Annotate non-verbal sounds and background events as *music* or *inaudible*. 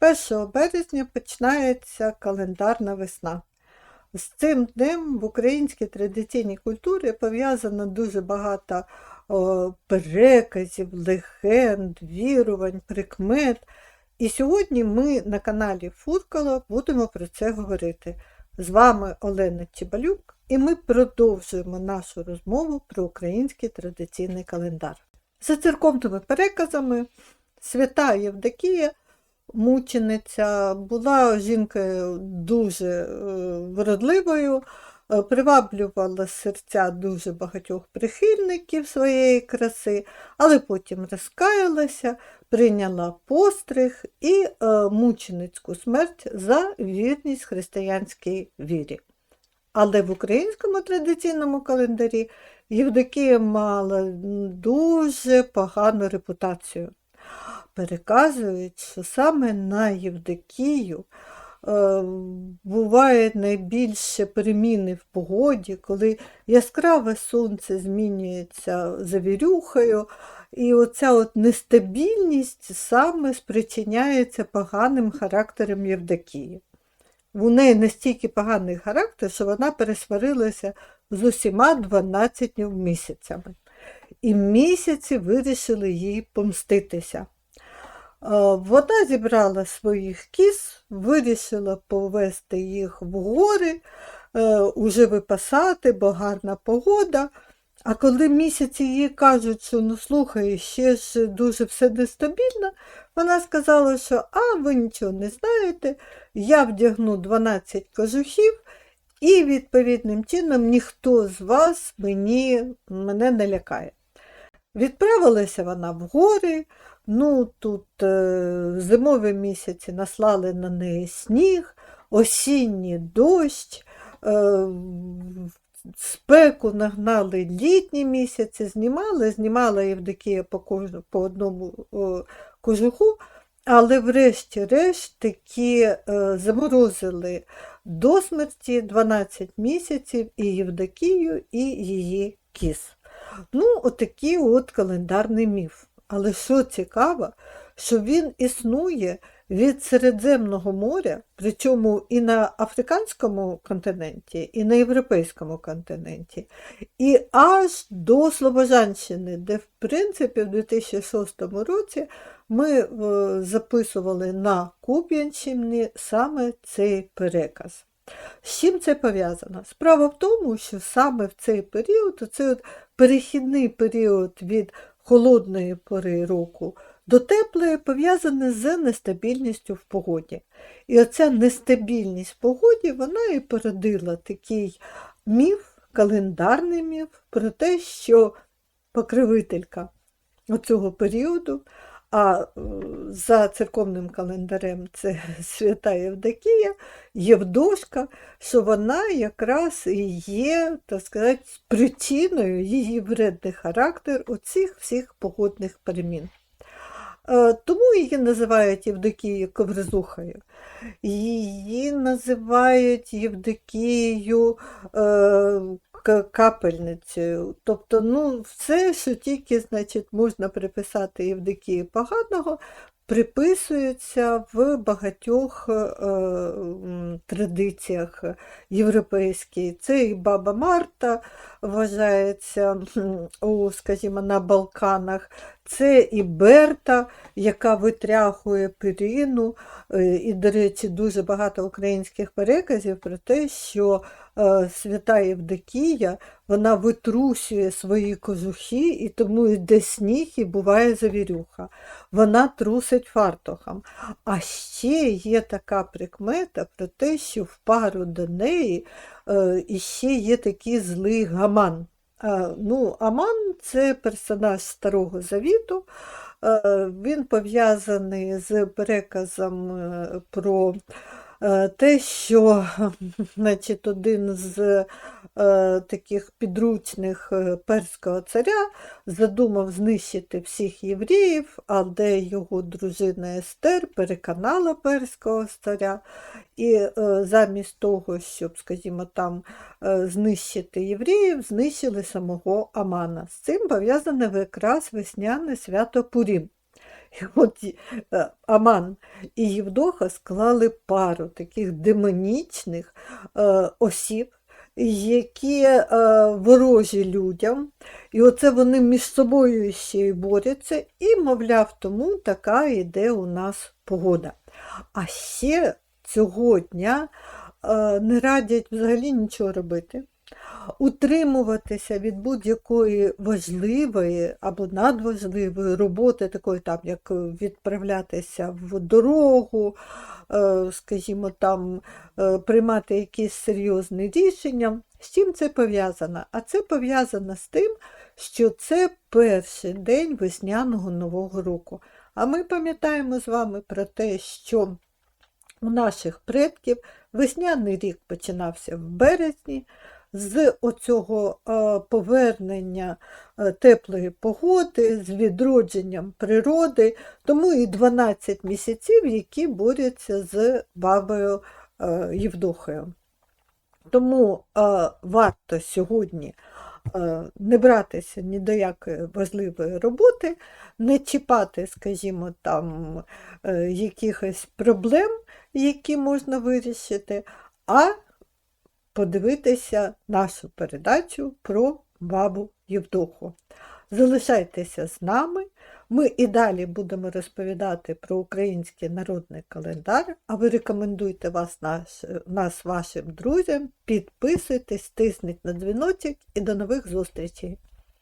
1 березня починається календарна весна. З цим днем в українській традиційній культурі пов'язано дуже багато о, переказів, легенд, вірувань, прикмет. І сьогодні ми на каналі Фуркало будемо про це говорити. З вами Олена Чебалюк, і ми продовжуємо нашу розмову про український традиційний календар. За церковними переказами, свята Євдокія, мучениця, була жінкою дуже е, вродливою, е, приваблювала серця дуже багатьох прихильників своєї краси, але потім розкаялася, прийняла постриг і е, мученицьку смерть за вірність християнській вірі. Але в українському традиційному календарі Євдокія мала дуже погану репутацію. Переказують, що саме на Євдокію е, буває найбільше переміни в погоді, коли яскраве сонце змінюється завірюхою, і оця от нестабільність саме спричиняється поганим характером Євдокії. У неї настільки поганий характер, що вона пересварилася з усіма 12 місяцями. І місяці вирішили їй помститися. Е, Вона зібрала своїх кіз, вирішила повести їх в гори, е, уже випасати, бо гарна погода. А коли місяці їй кажуть, що ну слухай, ще ж дуже все нестабільно, вона сказала, що а ви нічого не знаєте, я вдягну 12 кожухів, і відповідним чином ніхто з вас мені, мене не лякає. Відправилася вона в гори, ну тут е, зимові місяці наслали на неї сніг, осінній дощ, е, спеку нагнали літні місяці, знімали, знімала Євдокія по, кожну, по одному о, кожуху, але врешті-решт таки е, заморозили до смерті 12 місяців і Євдокію, і її кіз. Ну, отакий от календарний міф. Але що цікаво, що він існує від Середземного моря, причому і на африканському континенті, і на європейському континенті, і аж до Слобожанщини, де, в принципі, в 2006 році ми е, записували на Куп'янщині саме цей переказ. З чим це пов'язано? Справа в тому, що саме в цей період, цей перехідний період від холодної пори року до теплої пов'язане з нестабільністю в погоді. І оця нестабільність в погоді вона і породила такий міф, календарний міф про те, що покривителька оцього періоду, а е, за церковним календарем це *laughs* свята Євдокія, Євдошка, що вона якраз і є, так сказати, причиною її вредний характер оцих всіх погодних перемін. Е, Тому її називають Євдокією Ковризухою. Її називають Євдокією е, капельницею. Тобто, ну, все, що тільки значить, можна приписати Євдокії поганого, приписується в багатьох е, традиціях європейських. Це і баба Марта вважається у, скажімо, на Балканах, це і Берта, яка витряхує перину. Е, І, до речі, дуже багато українських переказів про те, що свята Євдокія вона витрусює свої кожухи, і тому йде сніг і буває завірюха. Вона трусить фартухом. А ще є така прикмета про те, що в пару до неї е, іще є такий злий гаман. А, ну, Аман це персонаж Старого Завіту. Е, Він пов'язаний з переказом е, про е, те, що *laughs* значить, один з е, таких підручних е, перського царя задумав знищити всіх євреїв, але його дружина Естер переконала перського царя, і е, замість того, щоб, скажімо, там е, знищити євреїв, знищили самого Амана. З цим пов'язане якраз весняне свято Пурім. *laughs* От е, Аман і Євдоха склали пару таких демонічних е, осіб, які е, ворожі людям, і оце вони між собою ще й борються, і, мовляв, тому така йде у нас погода. А ще цього дня не радять взагалі нічого робити. Утримуватися від будь-якої важливої або надважливої роботи, такої там, як відправлятися в дорогу, е, скажімо, там, е, приймати якісь серйозні рішення. З чим це пов'язано? А це пов'язано з тим, що це перший день весняного нового року. А ми пам'ятаємо з вами про те, що у наших предків весняний рік починався в березні, з оцього е, повернення е, теплої погоди, з відродженням природи, тому і 12 місяців, які борються з бабою е, Євдохою. Тому варто сьогодні не братися ні до якої важливої роботи, не чіпати, скажімо, там якихось проблем, які можна вирішити, а подивитися нашу передачу про бабу Євдоху. Залишайтеся з нами. Ми і далі будемо розповідати про український народний календар, а ви рекомендуйте вас, наш, нас вашим друзям, підписуйтесь, тисніть на дзвіночок і до нових зустрічей!